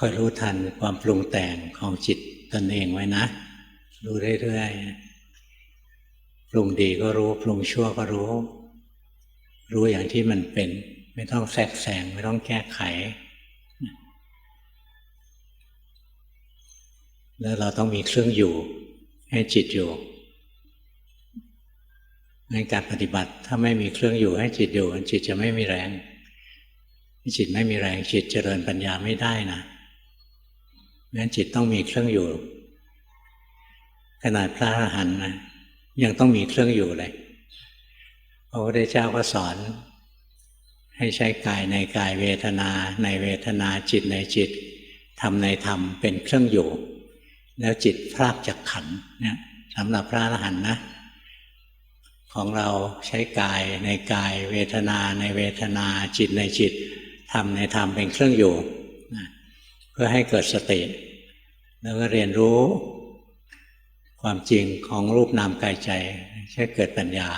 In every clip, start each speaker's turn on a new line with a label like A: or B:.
A: คอยรู้ทันความปรุงแต่งของจิตตนเองไว้นะ รู้เรื่อยๆปรุงดีก็รู้ปรุงชั่วก็รู้ รู้อย่างที่มันเป็น ไม่ต้องแทรกแซงไม่ต้องแก้ไข แล้วเราต้องมีเครื่องอยู่ ให้จิตอยู่ในการปฏิบัติถ้าไม่มีเครื่องอยู่ให้จิตอยู่จิตจะไม่มีแรงจิตไม่มีแรงจิตเจริญปัญญาไม่ได้นะ งั้นจิตต้องมีเครื่องอยู่ ขนาดพระอรหันต์นะยังต้องมีเครื่องอยู่เลยพระพุทธเจ้าก็สอน ให้ใช้กายในกายเวทนา ในเวทนาจิตในจิตธรรมในธรรมเป็นเครื่องอยู่ แล้วจิตพรากจากขันเนี่ยสำหรับพระอรหันต์นะ ของเราใช้กายในกายเวทนาในเวทนาจิตในจิตธรรมในธรรมเป็นเครื่องอยู่ พื่อให้เกิดสติ แล้วก็เรียนรู้ความจริงของรูปนามกายใจให้เกิดปัญญา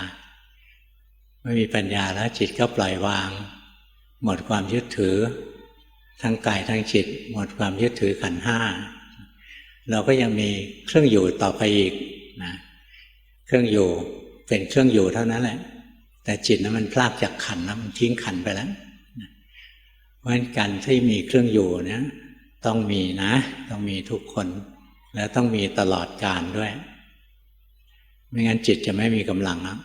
A: ไม่มีปัญญาแล้วจิตก็ปล่อยวาง หมดความยึดถือ ทั้งกายทั้งจิต หมดความยึดถือขันห้า เราก็ยังมีเครื่องอยู่ต่อไปอีกนะเครื่องอยู่เป็นเครื่องอยู่เท่านั้นแหละ แต่จิตนั้นมันพลากจากขันนะมันทิ้งขันไปแล้วเพราะฉะนั้นการที่มีเครื่องอยู่เนี่ย ต้องมีนะ ต้องมีทุกคน แล้วต้องมีตลอดการด้วย ไม่งั้นจิตจะไม่มีกำลังนะ